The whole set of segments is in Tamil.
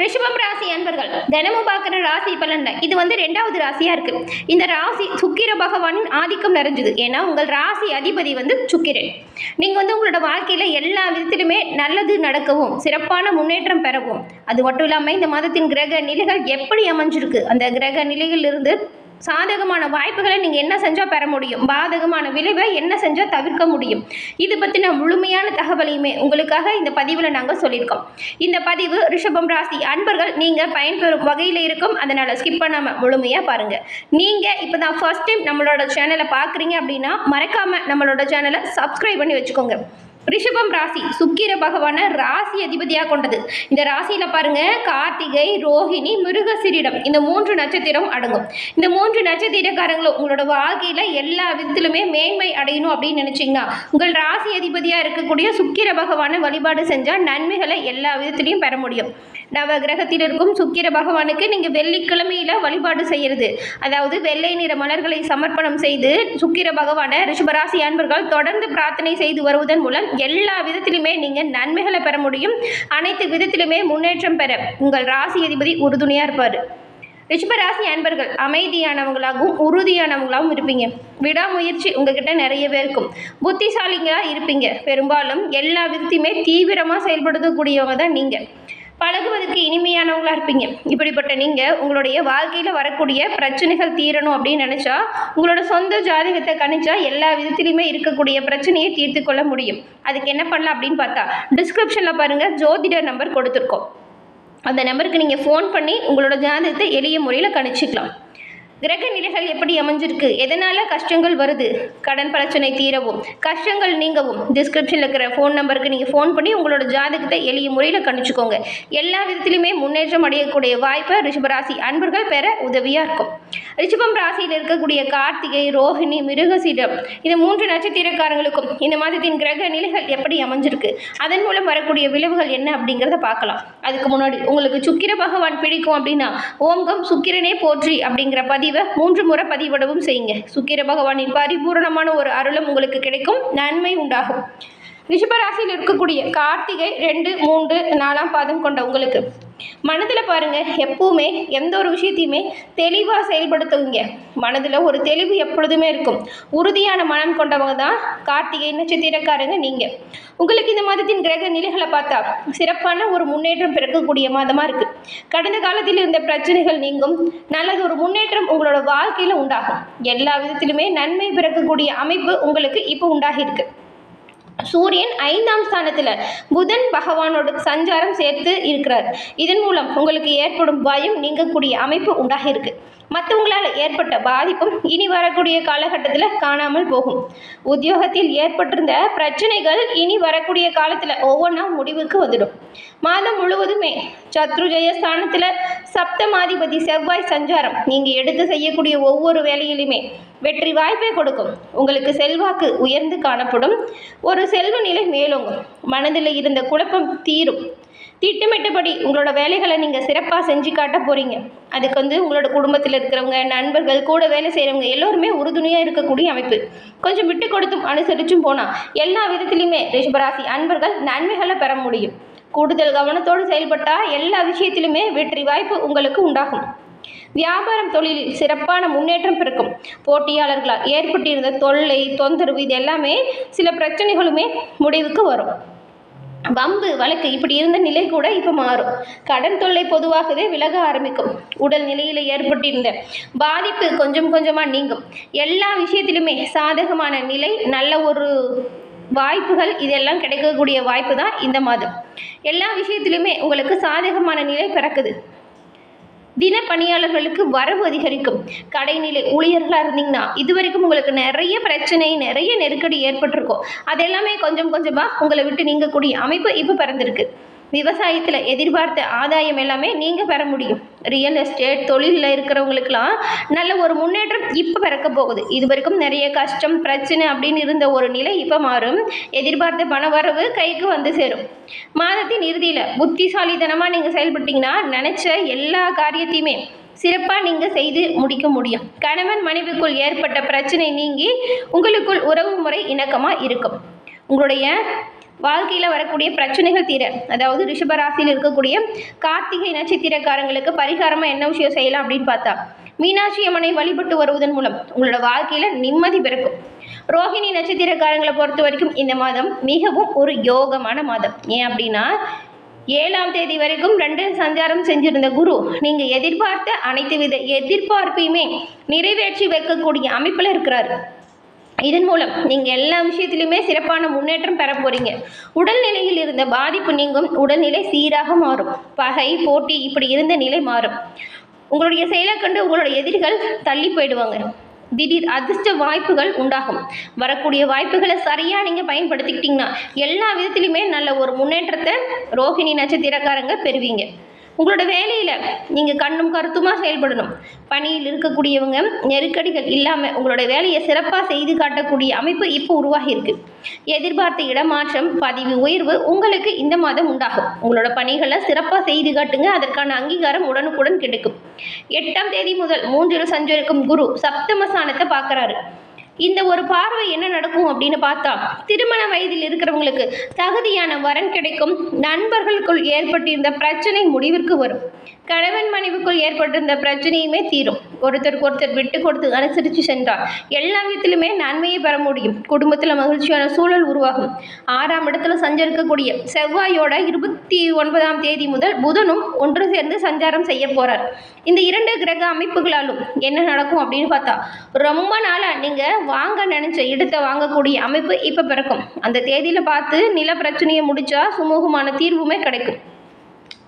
ரிஷபம் ராசி அன்பர்கள் தினமும் பார்க்குற ராசி பலன்ல இது வந்து ரெண்டாவது ராசியாக இருக்கு. இந்த ராசி சுக்கிர பகவானின் ஆதிக்கம் நிறைஞ்சது. ஏன்னா உங்கள் ராசி அதிபதி வந்து சுக்கிரன். நீங்கள் வந்து உங்களோட வாழ்க்கையில் எல்லா விதத்திலுமே நல்லது நடக்கவும் சிறப்பான முன்னேற்றம் பெறவும். அது மட்டும் இல்லாமல் இந்த மாதத்தின் கிரக நிலைகள் எப்படி அமைஞ்சிருக்கு? அந்த கிரக நிலைகளிலிருந்து சாதகமான வாய்ப்புகளை நீங்கள் என்ன செஞ்சால் பெற முடியும்? பாதகமான விளைவை என்ன செஞ்சால் தவிர்க்க முடியும்? இது பற்றின முழுமையான தகவலையுமே உங்களுக்காக இந்த பதிவில் நாங்கள் சொல்லியிருக்கோம். இந்த பதிவு ரிஷபம் ராசி அன்பர்கள் நீங்கள் பயன்பெறும் வகையில் இருக்கும். அதனால் ஸ்கிப் பண்ணாமல் முழுமையாக பாருங்கள் நீங்கள் இப்போ தான் ஃபர்ஸ்ட் டைம் நம்மளோட சேனலை பார்க்குறீங்க அப்படின்னா மறக்காமல் நம்மளோட சேனலை சப்ஸ்கிரைப் பண்ணி வச்சுக்கோங்க. ரிஷபம் ராசி. சுக்கிர பகவானை ராசி அதிபதியாக கொண்டது. இந்த ராசியில் பாருங்க கார்த்திகை ரோஹிணி மிருகசிரிடம் இந்த மூன்று நட்சத்திரம் அடங்கும். இந்த மூன்று நட்சத்திரக்காரங்களும் உங்களோட வாழ்க்கையில் எல்லா விதத்திலுமே மேன்மை அடையணும் அப்படின்னு நினைச்சிங்கன்னா உங்கள் ராசி அதிபதியாக இருக்கக்கூடிய சுக்கிர பகவானை வழிபாடு செஞ்சால் நன்மைகளை எல்லா விதத்திலையும் பெற முடியும். நவ கிரகத்தில் இருக்கும் சுக்கிர பகவானுக்கு நீங்கள் வெள்ளிக்கிழமையில் வழிபாடு செய்கிறது அதாவது வெள்ளை நிற மலர்களை சமர்ப்பணம் செய்து சுக்கிர பகவானை ரிஷபராசி அன்பர்கள் தொடர்ந்து பிரார்த்தனை செய்து வருவதன் மூலம் எல்லா விதத்திலுமே நீங்கள் நன்மைகளை பெற முடியும். அனைத்து விதத்திலுமே முன்னேற்றம் பெற உங்கள் ராசி அதிபதி உறுதுணையாக இருப்பார். ரிஷபராசி அன்பர்கள் அமைதியானவங்களாகவும் உறுதியானவங்களாகவும் இருப்பீங்க. விடாமுயற்சி உங்ககிட்ட நிறையவே இருக்கும். புத்திசாலிங்களாக இருப்பீங்க. பெரும்பாலும் எல்லா விதத்தையுமே தீவிரமாக செயல்படுத்தக்கூடியவங்க தான் நீங்கள் பழகுவதற்கு இனிமையானவங்களா இருப்பீங்க. இப்படிப்பட்ட நீங்கள் உங்களுடைய வாழ்க்கையில் வரக்கூடிய பிரச்சனைகள் தீரணும் அப்படின்னு நினச்சா உங்களோட சொந்த ஜாதகத்தை கணிச்சா எல்லா விதத்திலையுமே இருக்கக்கூடிய பிரச்சனையை தீர்த்து கொள்ள முடியும். அதுக்கு என்ன பண்ணலாம் அப்படின்னு பார்த்தா டிஸ்கிரிப்ஷனில் பாருங்கள் ஜோதிடர் நம்பர் கொடுத்துருக்கோம். அந்த நம்பருக்கு நீங்கள் ஃபோன் பண்ணி உங்களோட ஜாதகத்தை எளிய முறையில் கணிச்சிக்கலாம். கிரக நிலைகள் எப்படி அமைஞ்சிருக்கு? எதனால் கஷ்டங்கள் வருது? கடன் பிரச்சனை தீரவும் கஷ்டங்கள் நீங்கவும். டிஸ்கிரிப்ஷனில் இருக்கிற ஃபோன் நம்பருக்கு நீங்கள் ஃபோன் பண்ணி உங்களோட ஜாதகத்தை எளிய முறையில் கணிச்சுக்கோங்க. எல்லா விதத்திலுமே முன்னேற்றம் அடையக்கூடிய வாய்ப்பை ரிஷபராசி அன்பர்கள் பெற உதவியாக இருக்கும். ரிஷபம் ராசியில் இருக்கக்கூடிய கார்த்திகை ரோஹிணி மிருகசீடம் இந்த மூன்று நட்சத்திரக்காரங்களுக்கும் இந்த மாதத்தின் கிரக நிலைகள் எப்படி அமைஞ்சிருக்கு? அதன் மூலம் வரக்கூடிய விளைவுகள் என்ன அப்படிங்கிறத பார்க்கலாம். அதுக்கு முன்னாடி உங்களுக்கு சுக்கிர பகவான் பிடிக்கும் அப்படின்னா ஓம்கம் சுக்கிரனே போற்றி அப்படிங்கிற பதிவை மூன்று முறை பதிவிடவும் செய்யுங்க. சுக்கிர பகவானின் பரிபூரணமான ஒரு அருளும் உங்களுக்கு கிடைக்கும். நன்மை உண்டாகும். ரிஷபராசியில் இருக்கக்கூடிய கார்த்திகை ரெண்டு மூன்று நாலாம் பாதம் கொண்ட உங்களுக்கு. மனதில் பாருங்கள் எப்பவுமே எந்த ஒரு விஷயத்தையுமே தெளிவாக செயல்படுத்துவீங்க மனதில் ஒரு தெளிவு எப்பொழுதுமே இருக்கும். உறுதியான மனம் கொண்டவங்க தான் கார்த்திகை நட்சத்திரக்காரங்க நீங்கள் உங்களுக்கு இந்த மாதத்தின் கிரக நிலைகளை பார்த்தா சிறப்பான ஒரு முன்னேற்றம் பிறக்கக்கூடிய மாதமாக இருக்குது கடந்த காலத்தில் இருந்த பிரச்சனைகள் நீங்கும். நல்லது ஒரு முன்னேற்றம் உங்களோட வாழ்க்கையில் உண்டாகும். எல்லா விதத்திலுமே நன்மை பிறக்கக்கூடிய அமைப்பு உங்களுக்கு இப்போ உண்டாகியிருக்கு சூரியன் ஐந்தாம் ஸ்தானத்தில் புதன் பகவானோட சஞ்சாரம் சேர்த்து இருக்கிறார். இதன் மூலம் உங்களுக்கு ஏற்படும் பயம் நீங்கக்கூடிய அமைப்பு உண்டாகி இருக்கு மற்றவங்களால் ஏற்பட்ட பாதிப்பும் இனி வரக்கூடிய காலகட்டத்தில் காணாமல் போகும். உத்தியோகத்தில் ஏற்பட்டிருந்த பிரச்சனைகள் இனி வரக்கூடிய காலத்தில் ஒவ்வொன்றா முடிவுக்கு வந்துடும். மாதம் முழுவதுமே சத்ருஜய ஸ்தானத்தில் சப்தமாதிபதி செவ்வாய் சஞ்சாரம் நீங்கள் எடுத்து செய்யக்கூடிய ஒவ்வொரு வேலையிலுமே வெற்றி வாய்ப்பை கொடுக்கும். உங்களுக்கு செல்வாக்கு உயர்ந்து காணப்படும். ஒரு செல்வ நிலை மேலோங்கும். மனதில் இருந்த குழப்பம் தீரும். திட்டமிட்டபடி உங்களோட வேலைகளை நீங்கள் சிறப்பாக செஞ்சு காட்ட போகிறீங்க அதுக்கு வந்து உங்களோட குடும்பத்தில் இருக்கிறவங்க நண்பர்கள் கூட வேலை செய்கிறவங்க எல்லோருமே உறுதுணையாக இருக்கக்கூடிய அமைப்பு. கொஞ்சம் விட்டு கொடுத்தும் அனுசரிச்சும் போனால் எல்லா விதத்திலையுமே ரிஷபராசி அன்பர்கள் நன்மைகளை பெற முடியும். கூடுதல் கவனத்தோடு செயல்பட்டால் எல்லா விஷயத்திலுமே வெற்றி வாய்ப்பு உங்களுக்கு உண்டாகும். வியாபாரம் தொழிலில் சிறப்பான முன்னேற்றம் பிறக்கும். போட்டியாளர்களால் ஏற்பட்டிருந்த தொல்லை தொந்தரவு இது எல்லாமே சில பிரச்சனைகளுமே முடிவுக்கு வரும். வம்பு வழக்கு இப்படி இருந்த நிலை கூட இப்போ மாறும். கடன் தொல்லை பொதுவாகவே விலக ஆரம்பிக்கும். உடல் நிலையில் ஏற்பட்டிருந்த பாதிப்பு கொஞ்சம் கொஞ்சமாக நீங்கும். எல்லா விஷயத்திலுமே சாதகமான நிலை நல்ல ஒரு வாய்ப்புகள் இதெல்லாம் கிடைக்கக்கூடிய வாய்ப்பு தான் இந்த மாதம். எல்லா விஷயத்திலுமே உங்களுக்கு சாதகமான நிலை பிறக்குது. தின பணியாளர்களுக்கு வரவு அதிகரிக்கும். கடைநிலை ஊழியர்களாக இருந்தீங்கன்னா இது வரைக்கும் உங்களுக்கு நிறைய பிரச்சனை நிறைய நெருக்கடி ஏற்பட்டிருக்கும். அதெல்லாமே கொஞ்சம் கொஞ்சமாக உங்களை விட்டு நீங்கக்கூடிய அமைப்பு இப்போ பிறந்திருக்கு. விவசாயத்தில் எதிர்பார்த்த ஆதாயம் எல்லாமே நீங்கள் பெற முடியும். ரியல் எஸ்டேட் தொழிலில் இருக்கிறவங்களுக்கெல்லாம் நல்ல ஒரு முன்னேற்றம் இப்போ பிறக்க போகுது. இது வரைக்கும் நிறைய கஷ்டம் பிரச்சனை அப்படின்னு இருந்த ஒரு நிலை இப்போ மாறும். எதிர்பார்த்த பண வரவு கைக்கு வந்து சேரும். மாதத்தின் இறுதியில் புத்திசாலித்தனமாக நீங்கள் செயல்பட்டீங்கன்னா நினச்ச எல்லா காரியத்தையுமே சிறப்பாக நீங்கள் செய்து முடிக்க முடியும். கணவன் மனைவிக்குள் ஏற்பட்ட பிரச்சனை நீங்கி உங்களுக்குள் உறவு முறை இணக்கமாக இருக்கும். உங்களுடைய வாழ்க்கையில் வரக்கூடிய பிரச்சனைகள் தீர அதாவது ரிஷபராசியில் இருக்கக்கூடிய கார்த்திகை நட்சத்திரக்காரங்களுக்கு பரிகாரமாக என்ன விஷயம் செய்யலாம் அப்படின்னு பார்த்தா மீனாட்சி அம்மனை வழிபட்டு வருவதன் மூலம் உங்களோட வாழ்க்கையில் நிம்மதி பிறக்கும். ரோஹிணி நட்சத்திரக்காரங்களை பொறுத்த வரைக்கும் இந்த மாதம் மிகவும் ஒரு யோகமான மாதம். ஏன் அப்படின்னா ஏழாம் தேதி வரைக்கும் ரெண்டு சஞ்சாரம் செஞ்சிருந்த குரு நீங்கள் எதிர்பார்த்த அனைத்து வித எதிர்பார்ப்பையுமே நிறைவேற்றி வைக்கக்கூடிய அமைப்பில் இருக்கிறாரு. இதன் மூலம் நீங்கள் எல்லா விஷயத்திலுமே சிறப்பான முன்னேற்றம் பெற போகிறீங்க உடல்நிலையில் இருந்த பாதிப்பு நீங்கும் உடல்நிலை சீராக மாறும். பகை போட்டி இப்படி இருந்த நிலை மாறும். உங்களுடைய செயலை கண்டு உங்களுடைய எதிரிகள் தள்ளி போயிடுவாங்க. திடீர் அதிர்ஷ்ட வாய்ப்புகள் உண்டாகும். வரக்கூடிய வாய்ப்புகளை சரியாக நீங்கள் பயன்படுத்திக்கிட்டிங்கன்னா எல்லா விதத்துலையுமே நல்ல ஒரு முன்னேற்றத்தை ரோஹிணி நட்சத்திரக்காரங்க பெறுவீங்க. உங்களோட வேலையில் நீங்கள் கண்ணும் கருத்துமாக செயல்படணும். பணியில் இருக்கக்கூடியவங்க நெருக்கடிகள் இல்லாமல் உங்களோட வேலையை சிறப்பாக செய்து காட்டக்கூடிய அமைப்பு இப்போ உருவாகி இருக்கு. எதிர்பார்த்த இடமாற்றம் பதிவு உயர்வு உங்களுக்கு இந்த மாதம் உண்டாகும். உங்களோட பணிகளை சிறப்பாக செய்து காட்டுங்க. அதற்கான அங்கீகாரம் உடனுக்குடன் கிடைக்கும். எட்டாம் தேதி முதல் மூன்றில் சஞ்சரிக்கும் குரு சப்தமஸ்தானத்தை பார்க்குறாரு. இந்த ஒரு பார்வை என்ன நடக்கும் அப்படின்னு பார்த்தா திருமண வயதில் இருக்கிறவங்களுக்கு தகுதியான வரன் கிடைக்கும். நண்பர்களுக்குள் ஏற்பட்டிருந்த பிரச்சனை முடிவிற்கு வரும். கணவன் மனைவிக்குள் ஏற்பட்டிருந்த பிரச்சனையுமே தீரும். ஒருத்தருக்கு ஒருத்தர் விட்டு கொடுத்து அனுசரித்து சென்றால் எல்லா விதத்திலுமே நன்மையை பெற முடியும். குடும்பத்தில் மகிழ்ச்சியான சூழல் உருவாகும். ஆறாம் இடத்துல சஞ்சரிக்கக்கூடிய செவ்வாயோட இருபத்தி ஒன்பதாம் தேதி முதல் புதனும் ஒன்று சேர்ந்து சஞ்சாரம் செய்ய போகிறார் இந்த இரண்டு கிரக அமைப்புகளாலும் என்ன நடக்கும் அப்படின்னு பார்த்தா ரொம்ப நாளாக நீங்கள் வாங்க நினச்ச இடத்தை வாங்கக்கூடிய அமைப்பு இப்போ பிறக்கும். அந்த தேதியில் பார்த்து நில பிரச்சனையை முடித்தா சுமூகமான தீர்வுமே கிடைக்கும்.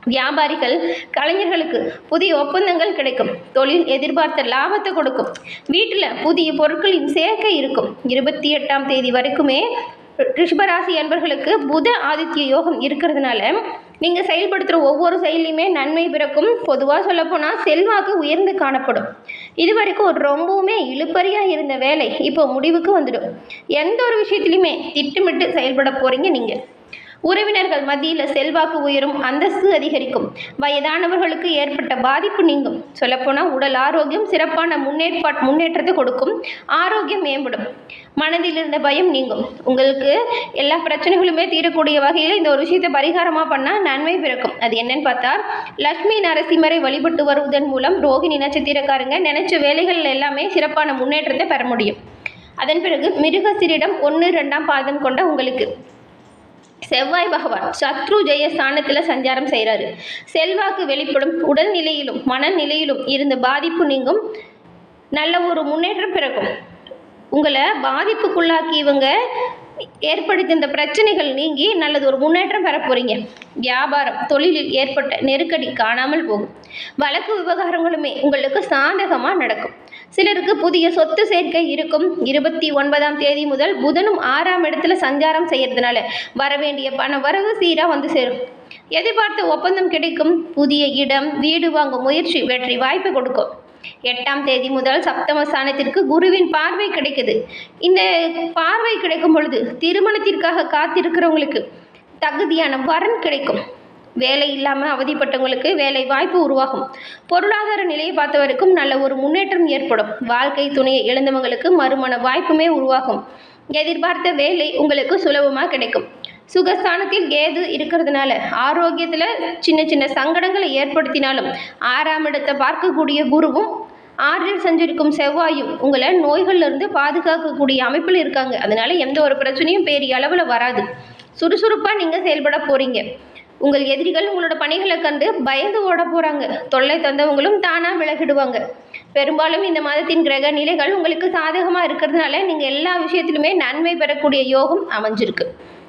வியாபாரிகள் கலைஞர்களுக்கு புதிய ஒப்பந்தங்கள் கிடைக்கும். தொழில் எதிர்பார்த்த லாபத்தை கொடுக்கும். வீட்டில் புதிய பொருட்களின் சேர்க்கை இருக்கும். இருபத்தி எட்டாம் தேதி வரைக்குமே ரிஷபராசி அன்பர்களுக்கு புத ஆதித்ய யோகம் இருக்கிறதுனால நீங்கள் செயல்படுத்துகிற ஒவ்வொரு செயலையுமே நன்மை பிறக்கும். பொதுவாக சொல்லப்போனால் செல்வாக்கு உயர்ந்து காணப்படும். இது வரைக்கும் ஒரு ரொம்பவுமே இழுப்பறியாக இருந்த வேலை இப்போ முடிவுக்கு வந்துடும். எந்த ஒரு விஷயத்துலையுமே திட்டமிட்டு செயல்பட போகிறீங்க நீங்கள் உறவினர்கள் மத்தியில் செல்வாக்கு உயரும் அந்தஸ்து அதிகரிக்கும். வயதானவர்களுக்கு ஏற்பட்ட பாதிப்பு நீங்கும். சொல்லப்போனால் உடல் ஆரோக்கியம் சிறப்பான முன்னேற்பாட் முன்னேற்றத்தை கொடுக்கும். ஆரோக்கியம் மேம்படும். மனதில் இருந்த பயம் நீங்கும். உங்களுக்கு எல்லா பிரச்சனைகளுமே தீரக்கூடிய வகையில் இந்த ஒரு விஷயத்தை பரிகாரமாக பண்ணால் நன்மை பிறக்கும். அது என்னன்னு பார்த்தா லக்ஷ்மி நரசிம்மரை வழிபட்டு வருவதன் மூலம் ரோகிணி நட்சத்திரக்காரங்க நினைச்ச வேலைகள் எல்லாமே சிறப்பான முன்னேற்றத்தை பெற முடியும். அதன் பிறகு மிருகசிரிடம் ஒன்று ரெண்டாம் பாதம் கொண்ட உங்களுக்கு செவ்வாய் பகவான் சத்ரு ஜெய ஸ்தானத்தில் சஞ்சாரம் செய்கிறாரு செல்வாக்கு வெளிப்படும் உடல்நிலையிலும் மனநிலையிலும் இருந்த பாதிப்பு நீங்கும். நல்ல ஒரு முன்னேற்றம் பிறக்கும். உங்களை பாதிப்புக்குள்ளாக்கி இவங்க ஏற்படுத்த இந்த பிரச்சனைகள் நீங்கி நல்லது ஒரு முன்னேற்றம் பெற போகிறீங்க வியாபாரம் தொழிலில் ஏற்பட்ட நெருக்கடி காணாமல் போகும். வழக்கு விவகாரங்களுமே உங்களுக்கு சாதகமாக நடக்கும். சிலருக்கு புதிய சொத்து சேர்க்கை இருக்கும். இருபத்தி ஒன்பதாம் தேதி முதல் புதனும் ஆறாம் இடத்துல சஞ்சாரம் செய்யறதுனால வரவேண்டிய பண வரவு சீராக வந்து சேரும். எதிர்பார்த்த ஒப்பந்தம் கிடைக்கும். புதிய இடம் வீடு வாங்கும் முயற்சி வெற்றி வாய்ப்பு கொடுக்கும். எட்டாம் தேதி முதல் சப்தம ஸ்தானத்திற்கு குருவின் பார்வை கிடைக்குது. இந்த பார்வை கிடைக்கும் பொழுது திருமணத்திற்காக காத்திருக்கிறவங்களுக்கு தகுதியான வரன் கிடைக்கும். வேலை இல்லாமல் அவதிப்பட்டவங்களுக்கு வேலை வாய்ப்பு உருவாகும். பொருளாதார நிலையை பார்த்தவருக்கும் நல்ல ஒரு முன்னேற்றம் ஏற்படும். வாழ்க்கை துணையை இழந்தவங்களுக்கு மறுமண வாய்ப்புமே உருவாகும். எதிர்பார்த்த வேலை உங்களுக்கு சுலபமாக கிடைக்கும். சுகஸ்தானத்தில் கேது இருக்கிறதுனால ஆரோக்கியத்தில் சின்ன சின்ன சங்கடங்களை ஏற்படுத்தினாலும் ஆறாம் இடத்தை பார்க்கக்கூடிய குருவும் ஆறில் சஞ்சரிக்கும் செவ்வாயும் உங்களை நோய்கள்லேருந்து பாதுகாக்கக்கூடிய அமைப்பில் இருக்காங்க. அதனால எந்த ஒரு பிரச்சனையும் பெரிய அளவில் வராது. சுறுசுறுப்பாக நீங்கள் செயல்பட போகிறீங்க உங்கள் எதிரிகள் உங்களோட பணிகளை கண்டு பயந்து ஓட போகிறாங்க தொல்லை தந்தவங்களும் தானாக விலகிடுவாங்க. பெரும்பாலும் இந்த மாதத்தின் கிரக நிலைகள் உங்களுக்கு சாதகமாக இருக்கிறதுனால நீங்கள் எல்லா விஷயத்திலுமே நன்மை பெறக்கூடிய யோகம் அமைஞ்சிருக்கு.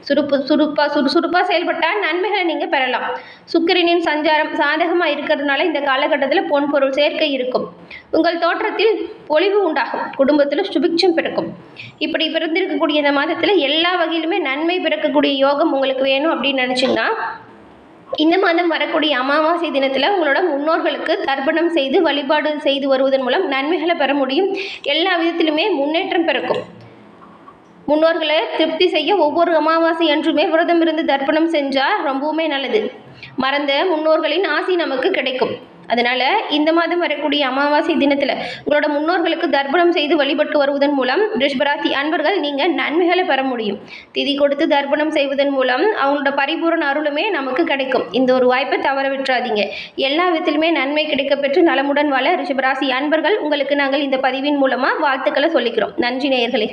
சுறுப்பு சுறுப்பாக சுறுசுறுப்பாக செயல்பட்டால் நன்மைகளை நீங்கள் பெறலாம். சுக்கிரனின் சஞ்சாரம் சாதகமாக இருக்கிறதுனால இந்த காலகட்டத்தில் பொன் பொருள் சேர்க்கை இருக்கும். உங்கள் தோற்றத்தில் பொலிவு உண்டாகும். குடும்பத்தில் சுபிக்ஷம் பிறக்கும். இப்படி பிறந்திருக்கக்கூடிய இந்த மாதத்தில் எல்லா வகையிலுமே நன்மை பிறக்கக்கூடிய யோகம் உங்களுக்கு வேணும் அப்படின்னு நினச்சிங்கன்னா இந்த மாதம் வரக்கூடிய அமாவாசை தினத்தில் உங்களோட முன்னோர்களுக்கு தர்ப்பணம் செய்து வழிபாடு செய்து வருவதன் மூலம் நன்மைகளை பெற முடியும். எல்லா விதத்திலுமே முன்னேற்றம் பிறக்கும். முன்னோர்களை திருப்தி செய்ய ஒவ்வொரு அமாவாசை அன்றுமே விரதம் இருந்து தர்ப்பணம் செஞ்சால் ரொம்பவுமே நல்லது. மறந்த முன்னோர்களின் ஆசி நமக்கு கிடைக்கும். அதனால் இந்த மாதம் வரக்கூடிய அமாவாசை தினத்தில் உங்களோட முன்னோர்களுக்கு தர்ப்பணம் செய்து வழிபட்டு வருவதன் மூலம் ரிஷ்பராசி அன்பர்கள் நீங்கள் நன்மைகளை பெற முடியும். திதி கொடுத்து தர்ப்பணம் செய்வதன் மூலம் அவங்களோட பரிபூரண அருளுமே நமக்கு கிடைக்கும். இந்த ஒரு வாய்ப்பை தவற விட்டுறாதீங்க. எல்லா விதத்திலுமே நன்மை கிடைக்கப்பெற்று நலமுடன் வாழ ரிஷபராசி அன்பர்கள் உங்களுக்கு நாங்கள் இந்த பதிவின் மூலமாக வாழ்த்துக்களை சொல்லிக்கிறோம். நன்றி நேயர்களே.